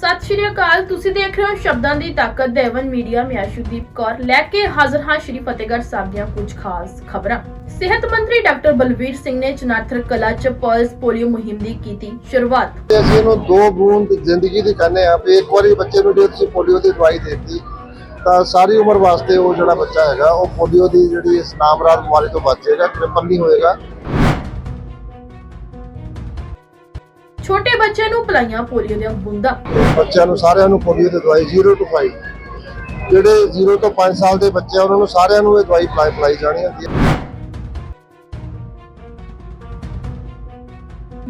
ਸਤਿ ਸ਼੍ਰੀ ਅਕਾਲ, ਤੁਸੀਂ ਦੇਖ ਰਹੇ ਹੋ ਸ਼ਬਦਾਂ ਦੀ ਤਾਕਤ ਦੇਵਨ ਮੀਡੀਆ, ਮੈਂ ਅਸ਼ੂਦੀਪ ਕੌਰ। ਲੈ ਕੇ ਹਾਜ਼ਰ ਹਾਂ ਸ਼੍ਰੀ ਫਤਿਹਗੜ੍ਹ ਸਾਹਿਬ ਦੀਆਂ ਕੁਝ ਖਾਸ ਖਬਰਾਂ। ਸਿਹਤ ਮੰਤਰੀ ਡਾਕਟਰ ਬਲਵੀਰ ਸਿੰਘ ਨੇ ਚਨਾਥਰ ਕਲਾ ਚ ਪਲਸ ਪੋਲੀਓ ਮੁਹਿੰਮ ਦੀ ਕੀਤੀ ਸ਼ੁਰੂਆਤ। ਅਸੀਂ ਇਹਨੂੰ ਦੋ ਬੂੰਦ ਜ਼ਿੰਦਗੀ ਦੀ ਕਹਿੰਦੇ ਆ ਵੀ ਇੱਕ ਵਾਰੀ ਬੱਚੇ ਨੂੰ ਜੇ ਤੁਸੀਂ ਪੋਲੀਓ ਦੀ ਦਵਾਈ ਦਿੱਤੀ, ਤਾਂ ਸਾਰੀ ਉਮਰ ਵਾਸਤੇ ਉਹ ਜਿਹੜਾ ਬੱਚਾ ਹੈਗਾ, ਉਹ ਪੋਲੀਓ ਦੀ ਜਿਹੜੀ ਇਸ ਨਾਮਰਾਦ ਬਿਮਾਰੀ ਤੋਂ ਬਚੇਗਾ ਕ੍ਰਿਪਲ ਨਹੀਂ ਹੋਏਗਾ। ਛੋਟੇ ਬੱਚਿਆਂ ਨੂੰ ਪਿਲਾਈਆਂ ਪੋਲੀਓ ਦੀਆਂ ਬੂੰਦਾਂ। ਬੱਚਿਆਂ ਨੂੰ ਸਾਰਿਆਂ ਨੂੰ ਪੋਲੀਓ ਦੀ ਦਵਾਈ 0 ਤੋਂ 5 ਜਿਹੜੇ 0 ਤੋਂ 5 ਸਾਲ ਦੇ ਬੱਚੇ ਆ ਉਹਨਾਂ ਨੂੰ ਸਾਰਿਆਂ ਨੂੰ ਇਹ ਦਵਾਈ ਪਿਲਾਈ ਪਿਲਾਈ ਜਾਣੀ ਹੁੰਦੀ ਹੈ।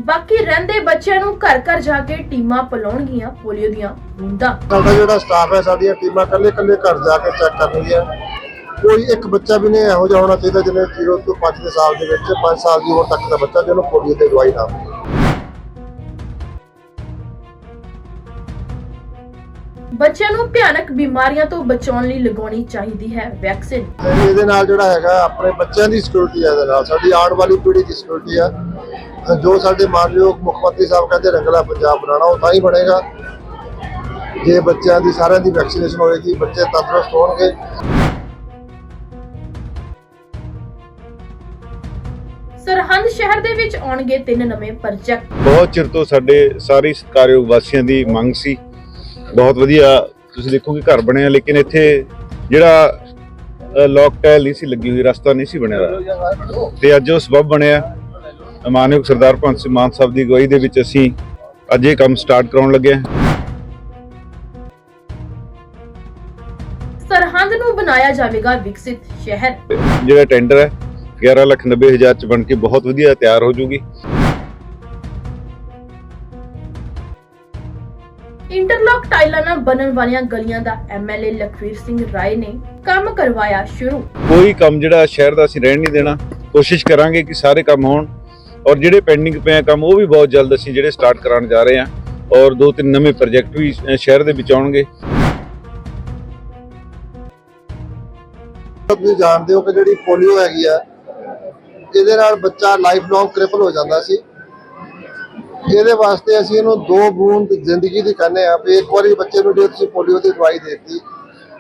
ਬਾਕੀ ਰਹਿੰਦੇ ਬੱਚਿਆਂ ਨੂੰ ਘਰ ਘਰ ਜਾ ਕੇ ਟੀਮਾਂ ਪਿਲਾਉਣਗੀਆਂ ਪੋਲੀਓ ਦੀਆਂ ਬੂੰਦਾਂ। ਸਾਡਾ ਜਿਹੜਾ ਸਟਾਫ ਹੈ ਸਾਡੀਆਂ ਟੀਮਾਂ ਇਕੱਲੇ ਇਕੱਲੇ ਘਰ ਜਾ ਕੇ ਚੈੱਕ ਕਰਨਗੀਆਂ ਕੋਈ ਇੱਕ ਬੱਚਾ ਵੀ ਨਹੀਂ ਇਹੋ ਜਿਹਾ ਹੋਣਾ ਚਾਹੀਦਾ ਜਿਹਨੇ 0 ਤੋਂ 5 ਦੇ ਸਾਲ ਦੇ ਵਿੱਚ 5 ਸਾਲ ਦੀ ਉਮਰ ਤੱਕ ਦਾ ਬੱਚਾ ਜਿਹਨੂੰ ਪੋਲੀਓ ਦੀ ਦਵਾਈ ਨਾ ਮਿਲੇ ਬੱਚਿਆਂ ਨੂੰ ਭਿਆਨਕ ਬਿਮਾਰੀਆਂ ਤੋਂ ਬਚਾਉਣ ਲਈ ਲਗਾਉਣੀ ਚਾਹੀਦੀ ਹੈ ਵੈਕਸੀਨ। ਇਹਦੇ ਨਾਲ ਜਿਹੜਾ ਹੈਗਾ ਆਪਣੇ ਬੱਚਿਆਂ ਦੀ ਸਿਕਿਉਰਿਟੀ ਹੈ ਇਹਦੇ ਨਾਲ। ਸਾਡੀ ਆਉਣ ਵਾਲੀ ਪੀੜ੍ਹੀ ਦੀ ਸਿਕਿਉਰਿਟੀ ਆ। ਤੇ ਜੋ ਸਾਡੇ ਮਾਨਯੋਗ ਮੁੱਖ ਮੰਤਰੀ ਸਾਹਿਬ ਕਹਿੰਦੇ ਰੰਗਲਾ ਪੰਜਾਬ ਬਣਾਉਣਾ ਉਹ ਤਾਂ ਹੀ ਬਣੇਗਾ। ਜੇ ਬੱਚਿਆਂ ਦੀ ਸਾਰਿਆਂ ਦੀ ਵੈਕਸੀਨੇਸ਼ਨ ਹੋਏਗੀ ਬੱਚੇ ਤੰਦਰੁਸਤ ਹੋਣਗੇ। ਸਰਹੰਦ ਸ਼ਹਿਰ ਦੇ ਵਿੱਚ ਆਉਣਗੇ ਤਿੰਨ ਨਵੇਂ ਪ੍ਰੋਜੈਕਟ ਬਹੁਤ ਚਿਰ ਤੋਂ ਸਾਡੇ ਸਾਰੇ ਸਤਿਕਾਰਯੋਗ ਵਾਸੀਆਂ ਦੀ ਮੰਗ ਸੀ ਬਹੁਤ ਵਧੀਆ ਤੁਸੀਂ ਦੇਖੋਗੇ ਘਰ ਬਣਿਆ ਲੇਕਿਨ ਇੱਥੇ ਜਿਹੜਾ ਲੋਕ ਟਾਇਲ ਨਹੀਂ ਸੀ ਲੱਗੀ ਹੋਈ ਰਸਤਾ ਨਹੀਂ ਸੀ ਬਣਿਆ। ਤੇ ਅੱਜ ਉਹ ਸਬਬ ਬਣਿਆ। ਮਾਨਯੋਗ ਸਰਦਾਰ ਭਗਤ ਸਿੰਘ ਮਾਨ ਸਾਹਿਬ ਦੀ ਅਗਵਾਈ ਦੇ ਵਿੱਚ ਅਸੀਂ ਅੱਜ ਇਹ ਕੰਮ ਸਟਾਰਟ ਕਰਾਉਣ ਲੱਗੇ ਹਾਂ। ਸਰਹੰਦ ਨੂੰ ਬਣਾਇਆ ਜਾਵੇਗਾ ਵਿਕਸਿਤ ਸ਼ਹਿਰ। ਜਿਹੜਾ ਟੈਂਡਰ ਹੈ 11 ਲੱਖ 90 ਹਜ਼ਾਰ ਚ ਬਣ ਕੇ ਬਹੁਤ ਵਧੀਆ ਤਿਆਰ ਹੋ ਜੂਗੀ। ਇੰਟਰਲੌਕ ਟਾਈਲਾਂ ਨਾਲ ਬਣਨ ਵਾਲੀਆਂ ਗਲੀਆਂ ਦਾ ਐਮਐਲਏ ਲਖਵੀਰ ਸਿੰਘ ਰਾਏ ਨੇ ਕੰਮ ਕਰਵਾਇਆ ਸ਼ੁਰੂ। ਕੋਈ ਕੰਮ ਜਿਹੜਾ ਸ਼ਹਿਰ ਦਾ ਅਸੀਂ ਰਹਿਣ ਨਹੀਂ ਦੇਣਾ। ਕੋਸ਼ਿਸ਼ ਕਰਾਂਗੇ ਕਿ ਸਾਰੇ ਕੰਮ ਹੋਣ। ਔਰ ਜਿਹੜੇ ਪੈਂਡਿੰਗ ਪਏ ਆ ਕੰਮ ਉਹ ਵੀ ਬਹੁਤ ਜਲਦ ਅਸੀਂ ਜਿਹੜੇ ਸਟਾਰਟ ਕਰਾਉਣ ਜਾ ਰਹੇ ਹਾਂ। ਔਰ ਦੋ ਤਿੰਨ ਨਵੇਂ ਪ੍ਰੋਜੈਕਟ ਵੀ ਸ਼ਹਿਰ ਦੇ ਵਿੱਚ ਆਉਣਗੇ। ਤੁਸੀਂ ਜਾਣਦੇ ਹੋ ਕਿ ਜਿਹੜੀ ਪੋਲੀਓ ਹੈਗੀ ਆ ਇਹਦੇ ਨਾਲ ਬੱਚਾ ਲਾਈਫ ਲੌਂਗ ਕ੍ਰਿਪਲ ਹੋ ਜਾਂਦਾ ਸੀ। ਇਹਦੇ ਵਾਸਤੇ ਅਸੀਂ ਇਹਨੂੰ ਦੋ ਬੂੰਦ ਜ਼ਿੰਦਗੀ ਦੀ ਕਹਿੰਦੇ ਆ ਵੀ ਇੱਕ ਵਾਰੀ ਬੱਚੇ ਨੂੰ ਜੇ ਤੁਸੀਂ ਪੋਲੀਓ ਦੀ ਦਵਾਈ ਦੇ ਦਿੱਤੀ,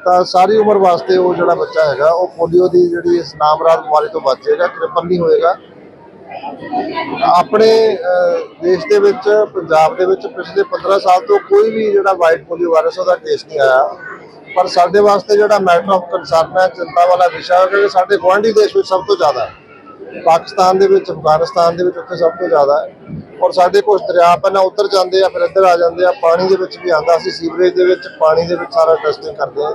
ਤਾਂ ਸਾਰੀ ਉਮਰ ਵਾਸਤੇ ਉਹ ਜਿਹੜਾ ਬੱਚਾ ਹੈਗਾ, ਉਹ ਪੋਲੀਓ ਦੀ ਜਿਹੜੀ ਇਸ ਨਾਮਰਾਦ ਬਿਮਾਰੀ ਤੋਂ ਬਚੇਗਾ ਕ੍ਰਿਪਲ ਨਹੀਂ ਹੋਏਗਾ। ਆਪਣੇ ਦੇਸ਼ ਦੇ ਵਿੱਚ, ਪੰਜਾਬ ਦੇ ਵਿੱਚ ਪਿਛਲੇ 15 ਸਾਲ ਤੋਂ ਕੋਈ ਵੀ ਜਿਹੜਾ ਵਾਈਟ ਪੋਲੀਓ ਵਾਇਰਸ, ਉਹਦਾ ਕੇਸ ਨਹੀਂ ਆਇਆ। ਪਰ ਸਾਡੇ ਵਾਸਤੇ ਜਿਹੜਾ ਮੈਟਰ ਆਫ ਕੰਸਰਨ ਹੈ, ਚਿੰਤਾ ਵਾਲਾ ਵਿਸ਼ਾ ਹੈ ਕਿ ਸਾਡੇ ਗੁਆਂਢੀ ਦੇਸ਼ ਵਿੱਚ ਸਭ ਤੋਂ ਜ਼ਿਆਦਾ ਹੈ। ਪਾਕਿਸਤਾਨ ਦੇ ਵਿੱਚ, ਅਫਗਾਨਿਸਤਾਨ ਦੇ ਵਿੱਚ ਉੱਥੇ ਸਭ ਤੋਂ ਜ਼ਿਆਦਾ ਹੈ। ਔਰ ਸਾਡੇ ਕੁਝ ਦਰਿਆ ਪਹਿਲਾਂ ਉੱਧਰ ਜਾਂਦੇ ਆ, ਫਿਰ ਇੱਧਰ ਆ ਜਾਂਦੇ ਆ, ਪਾਣੀ ਦੇ ਵਿੱਚ ਵੀ ਆਂਦਾ ਸੀ, ਸੀਵਰੇਜ ਦੇ ਵਿੱਚ ਪਾਣੀ ਦੇ ਵਿੱਚ ਸਾਰਾ ਟੈਸਟਿੰਗ ਕਰਦੇ ਆ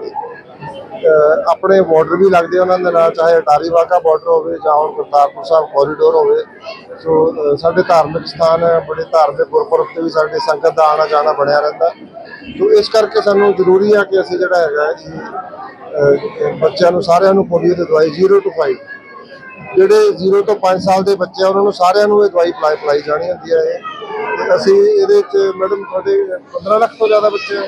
ਅਹ ਆਪਣੇ ਬਾਰਡਰ ਵੀ ਲੱਗਦੇ ਉਹਨਾਂ ਦੇ ਨਾਲ, ਚਾਹੇ ਅਟਾਰੀ ਵਾਗਾ ਬਾਰਡਰ ਹੋਵੇ ਜਾਂ ਹੁਣ ਕਰਤਾਰਪੁਰ ਸਾਹਿਬ ਕੋਰੀਡੋਰ ਹੋਵੇ। ਸੋ ਸਾਡੇ ਧਾਰਮਿਕ ਸਥਾਨ ਹੈ ਬੜੇ ਧਾਰਮਿਕ ਗੁਰਪੁਰਬ ਤੇ ਵੀ ਸਾਡੇ ਸੰਗਤ ਦਾ ਆਣਾ ਜਾਣਾ ਬਣਿਆ ਰਹਿੰਦਾ। ਸੋ ਇਸ ਕਰਕੇ ਸਾਨੂੰ ਜ਼ਰੂਰੀ ਆ ਕਿ ਅਸੀਂ ਜਿਹੜਾ ਹੈਗਾ ਜੀ ਬੱਚਿਆਂ ਨੂੰ ਸਾਰਿਆਂ ਨੂੰ ਪੋਲੀਓ ਦੀ ਦਵਾਈ 0 ਟੂ 5 ਜਿਹੜੇ 0 ਤੋਂ 5 ਸਾਲ ਦੇ ਬੱਚੇ ਆ, ਉਹਨਾਂ ਨੂੰ ਸਾਰਿਆਂ ਨੂੰ ਇਹ ਦਵਾਈ ਪਿਲਾਈ ਪਿਲਾਈ ਜਾਣੀ ਹੁੰਦੀ ਹੈ ਇਹ। ਅਸੀਂ ਇਹਦੇ ਚ ਮੈਡਮ ਤੁਹਾਡੇ 15 ਲੱਖ ਤੋਂ ਜ਼ਿਆਦਾ ਬੱਚੇ ਆ।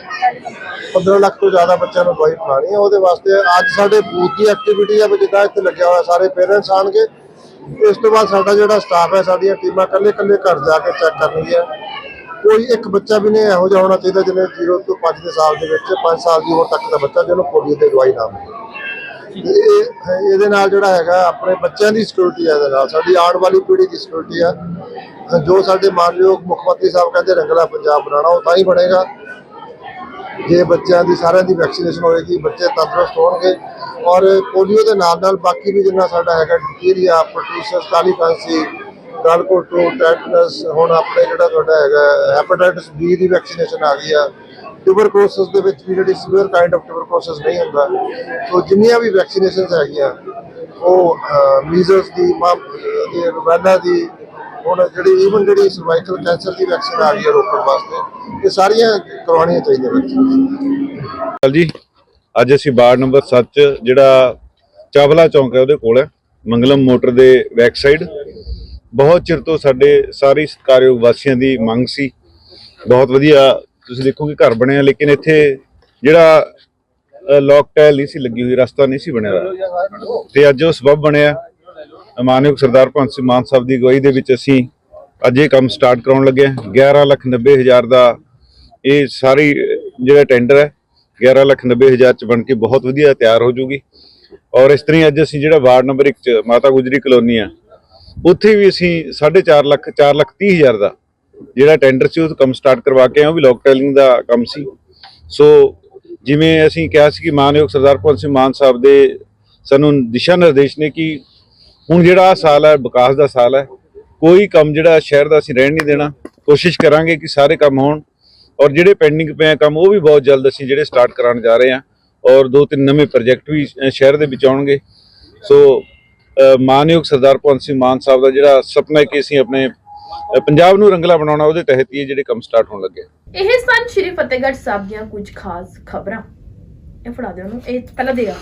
15 ਲੱਖ ਤੋਂ ਜ਼ਿਆਦਾ ਬੱਚਿਆਂ ਨੂੰ ਦਵਾਈ ਪਿਲਾਣੀ ਹੈ ਉਹਦੇ ਵਾਸਤੇ ਅੱਜ ਸਾਡੇ ਬੂਥ ਦੀ ਐਕਟੀਵਿਟੀ ਆ ਵੀ ਜਿੱਦਾਂ ਇੱਥੇ ਲੱਗਿਆ ਹੋਇਆ, ਸਾਰੇ ਪੇਰੈਂਟਸ ਆਣਗੇ ਇਸ ਤੋਂ ਬਾਅਦ ਸਾਡਾ ਜਿਹੜਾ ਸਟਾਫ ਹੈ, ਸਾਡੀਆਂ ਟੀਮਾਂ ਇਕੱਲੇ ਇਕੱਲੇ ਘਰ ਜਾ ਕੇ ਚੈੱਕ ਕਰਨਗੀਆਂ। ਕੋਈ ਇੱਕ ਬੱਚਾ ਵੀ ਨਹੀਂ ਇਹੋ ਜਿਹਾ ਹੋਣਾ ਚਾਹੀਦਾ ਜਿਹਨੇ 0 ਤੋਂ 5 ਦੇ ਸਾਲ ਦੇ ਵਿੱਚ 5 ਸਾਲ ਦੀ ਉਮਰ ਤੱਕ ਦਾ ਬੱਚਾ, ਜਿਹਨੂੰ ਪੋਲੀਓ ਦੀ ਦਵਾਈ ਨਾ ਮਿਲੇ। ਇਹ ਇਹਦੇ ਨਾਲ ਜਿਹੜਾ ਹੈਗਾ, ਆਪਣੇ ਬੱਚਿਆਂ ਦੀ ਸਿਕਿਉਰਿਟੀ ਹੈ ਇਹਦੇ ਨਾਲ। ਸਾਡੀ ਆਉਣ ਵਾਲੀ ਪੀੜ੍ਹੀ ਦੀ ਸਿਕਿਉਰਿਟੀ ਆ। ਜੋ ਸਾਡੇ ਮਾਨਯੋਗ ਮੁੱਖ ਮੰਤਰੀ ਸਾਹਿਬ ਕਹਿੰਦੇ ਰੰਗਲਾ ਪੰਜਾਬ ਬਣਾਉਣਾ, ਉਹ ਤਾਂ ਹੀ ਬਣੇਗਾ। ਜੇ ਬੱਚਿਆਂ ਦੀ, ਸਾਰਿਆਂ ਦੀ ਵੈਕਸੀਨੇਸ਼ਨ ਹੋਏਗੀ, ਬੱਚੇ ਤੰਦਰੁਸਤ ਹੋਣਗੇ। ਔਰ ਪੋਲੀਓ ਦੇ ਨਾਲ ਨਾਲ ਬਾਕੀ ਵੀ ਜਿੰਨਾ ਸਾਡਾ ਹੈਗਾ ਡਿਪਥੀਰੀਆ ਪਰਟੂਸਸ ਕਾਲੀ ਖਾਂਸੀ ਗਲਕੋਟੋ ਟੈਟਨਸ ਹੁਣ ਆਪਣੇ ਜਿਹੜਾ ਤੁਹਾਡਾ ਹੈਗਾ ਹੈਪੇਟਾਈਟਸ ਬੀ ਦੀ ਵੈਕਸੀਨੇਸ਼ਨ ਆ ਗਈ ਆ। ਟਿਊਬਰਕਲੋਸਿਸ ਦੇ ਵਿੱਚ ਵੀ ਜਿਹੜੀ ਸੀਵੀਅਰ ਕਾਈਂਡ ਆਫ ਟਿਊਬਰਕਲੋਸਿਸ ਨਹੀਂ ਹੁੰਦਾ ਸੋ ਜਿੰਨੀਆਂ ਵੀ ਵੈਕਸੀਨੇਸ਼ਨਸ ਹੈਗੀਆਂ, ਉਹ ਮੀਜ਼ਲਸ ਦੀ, ਮਾਮ, ਦੀ ਰੁਬੈਲਾ ਦੀ, ਹੁਣ ਜਿਹੜੀ ਈਵਨ ਜਿਹੜੀ ਸਰਵਾਈਕਲ ਕੈਂਸਰ ਦੀ ਵੈਕਸੀਨ ਆ ਗਈ ਹੈ ਰੋਕਣ ਵਾਸਤੇ, ਇਹ ਸਾਰੀਆਂ ਕਰਵਾਉਣੀਆਂ ਚਾਹੀਦੀਆਂ ਵੈਕਸੀਨ ਜੀ, ਅੱਜ ਅਸੀਂ ਵਾਰਡ ਨੰਬਰ 7 ਚ ਜਿਹੜਾ ਚਾਵਲਾ ਚੌਂਕ ਹੈ ਉਹਦੇ ਕੋਲ ਹੈ, ਮੰਗਲਮ ਮੋਟਰ ਦੇ ਬੈਕ ਸਾਈਡ ਬਹੁਤ ਚਿਰ ਤੋਂ ਸਾਡੇ ਸਾਰੇ ਸਤਿਕਾਰਯੋਗ ਵਾਸੀਆਂ ਦੀ ਮੰਗ ਸੀ, ਬਹੁਤ ਵਧੀਆ ਤੁਸੀਂ ਦੇਖੋਗੇ ਘਰ ਬਣਿਆ, ਲੇਕਿਨ ਇੱਥੇ ਜਿਹੜਾ ਲੋਕ ਟਾਇਲ ਨਹੀਂ ਸੀ ਲੱਗੀ ਹੋਈ, ਰਸਤਾ ਨਹੀਂ ਸੀ ਬਣਿਆ ਹੋਇਆ। ਤੇ ਅੱਜ ਉਹ ਸਬਬ ਬਣਿਆ। ਮਾਨਯੋਗ ਸਰਦਾਰ ਭਗਤ ਸਿੰਘ ਮਾਨ ਸਾਹਿਬ ਦੀ ਅਗਵਾਈ ਦੇ ਵਿੱਚ ਅਸੀਂ ਅੱਜ ਇਹ ਕੰਮ ਸਟਾਰਟ ਕਰਾਉਣ ਲੱਗੇ ਹਾਂ। 11 ਲੱਖ 90 ਹਜ਼ਾਰ ਦਾ ਇਹ ਸਾਰੀ, ਜਿਹੜਾ ਟੈਂਡਰ ਹੈ 11 ਲੱਖ 90 ਹਜ਼ਾਰ ਚ ਬਣ ਕੇ ਬਹੁਤ ਵਧੀਆ ਤਿਆਰ ਹੋ ਜੂਗੀ। ਔਰ ਇਸ ਤਰ੍ਹਾਂ ਹੀ ਅੱਜ ਅਸੀਂ ਜਿਹੜਾ ਵਾਰਡ ਨੰਬਰ 1 ਚ ਮਾਤਾ ਗੁਜਰੀ ਕਲੋਨੀ ਆ, ਉੱਥੇ ਵੀ ਅਸੀਂ 4.5 ਲੱਖ 4 ਲੱਖ 30 ਹਜ਼ਾਰ ਦਾ ਜਿਹੜਾ ਟੈਂਡਰ ਸੀ, ਉਹ ਕੰਮ ਸਟਾਰਟ ਕਰਵਾ ਕੇ ਆਏ, ਉਹ ਵੀ ਲੋਕ ਟੈਲਿੰਗ ਦਾ ਕੰਮ ਸੀ। ਸੋ ਜਿਵੇਂ ਅਸੀਂ ਕਿਹਾ ਸੀ ਕਿ ਮਾਨਯੋਗ ਸਰਦਾਰ ਭਗਵੰਤ ਸਿੰਘ ਮਾਨ ਸਾਹਿਬ ਦੇ ਸਾਨੂੰ ਦਿਸ਼ਾ ਨਿਰਦੇਸ਼ ਨੇ ਕਿ ਹੁਣ ਜਿਹੜਾ ਆਹ ਸਾਲ ਹੈ, ਵਿਕਾਸ ਦਾ ਸਾਲ ਹੈ, ਕੋਈ ਕੰਮ ਜਿਹੜਾ ਸ਼ਹਿਰ ਦਾ ਅਸੀਂ ਰਹਿਣ ਨਹੀਂ ਦੇਣਾ। ਕੋਸ਼ਿਸ਼ ਕਰਾਂਗੇ ਕਿ ਸਾਰੇ ਕੰਮ ਹੋਣ ਔਰ ਜਿਹੜੇ ਪੈਂਡਿੰਗ ਪਏ ਆ ਕੰਮ, ਉਹ ਵੀ ਬਹੁਤ ਜਲਦ ਅਸੀਂ ਜਿਹੜੇ ਸਟਾਰਟ ਕਰਾਉਣ ਜਾ ਰਹੇ ਹਾਂ ਔਰ ਦੋ ਤਿੰਨ ਨਵੇਂ ਪ੍ਰੋਜੈਕਟ ਵੀ ਸ਼ਹਿਰ ਦੇ ਵਿੱਚ ਆਉਣਗੇ। ਸੋ ਮਾਨਯੋਗ ਸਰਦਾਰ ਭਗਵੰਤ ਸਿੰਘ ਮਾਨ ਸਾਹਿਬ ਦਾ ਜਿਹੜਾ ਸੁਪਨਾ ਹੈ ਕਿ ਅਸੀਂ ਆਪਣੇ ਪੰਜਾਬ ਨੂੰ ਰੰਗਲਾ ਬਣਾਉਣਾ ਉਹਦੇ ਤਹਿਤ ਹੀ ਇਹ ਜਿਹੜੇ ਕੰਮ ਸਟਾਰਟ ਹੋਣ ਲੱਗੇ ਇਹ ਸਨ ਸ਼੍ਰੀ ਫਤਿਹਗੜ੍ਹ ਸਾਹਿਬ ਦੀਆਂ ਕੁਝ ਖਾਸ ਖਬਰਾਂ। ਇਹ ਫੜਾ ਦਿਓ ਉਹਨੂੰ। ਇਹ ਪਹਿਲਾਂ ਦੇ ਆ।